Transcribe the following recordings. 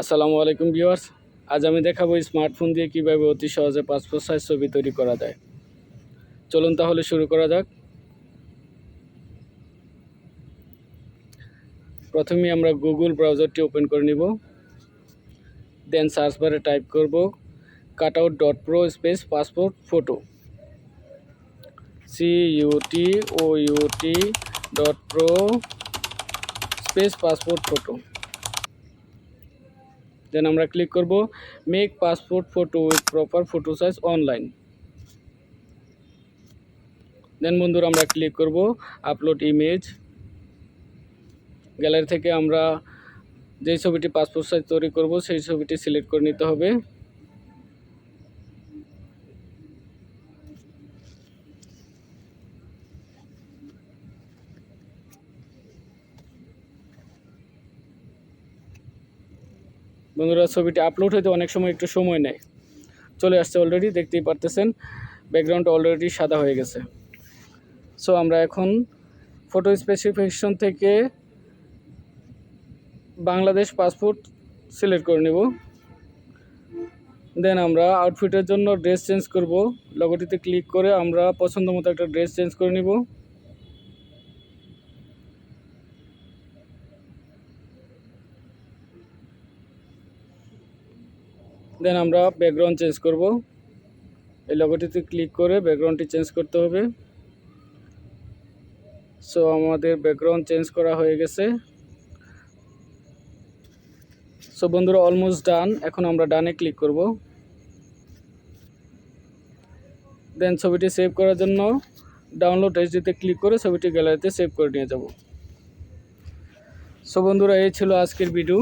আসসালামু আলাইকুম ভিউয়ার্স। আজ আমি দেখাবো স্মার্টফোন দিয়ে কীভাবে অতি সহজে পাসপোর্ট সাইজ ছবি তৈরি করা যায়। চলুন তাহলে শুরু করা যাক। প্রথমে আমরা গুগল ব্রাউজারটি ওপেন করে নিব। দেন সার্চ বারে টাইপ করব cut out dot pro space passport photo C U T O U T dot pro space passport photo then আমরা ক্লিক করব make passport photo with proper photo size online then বন্ধুরা আমরা click করব upload image gallery থেকে আমরা যেই ছবিটি passport size তৈরি করব সেই ছবিটি সিলেক্ট করে নিতে হবে। বন্ধুরা, ছবিটি আপলোড হতে অনেক সময় একটু সময় নেয়। চলে আসছে অলরেডি দেখতেই পারতেছেন ব্যাকগ্রাউন্ড অলরেডি সাদা হয়ে গেছে। সো আমরা এখন ফটো স্পেসিফিকেশন থেকে বাংলাদেশ পাসপোর্ট সিলেক্ট করে নেব। দেন আমরা আউটফিটের জন্য ড্রেস চেঞ্জ করব। লগোটিতে ক্লিক করে আমরা পছন্দ মতো একটা ড্রেস চেঞ্জ করে নিব। দেন আমরা ব্যাকগ্রাউন্ড চেঞ্জ করব। এই লগোটিতে ক্লিক করে ব্যাকগ্রাউন্ডটি চেঞ্জ করতে হবে। সো আমাদের ব্যাকগ্রাউন্ড চেঞ্জ করা হয়ে গেছে। সো বন্ধুরা অলমোস্ট ডান এখন আমরা ডানে ক্লিক করব। দেন ছবিটি সেভ করার জন্য ডাউনলোড এইচডিতে ক্লিক করে ছবিটি গ্যালারিতে সেভ করে নিয়ে যাব। সো বন্ধুরা, এই ছিল আজকের ভিডিও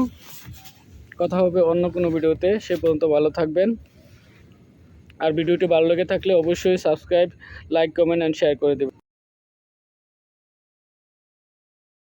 কথা হবে অন্য কোনো ভিডিওতে, সে পর্যন্ত ভালো থাকবেন। আর ভিডিওটি ভালো লেগে থাকলে অবশ্যই subscribe, like, comment and share করে দেবেন।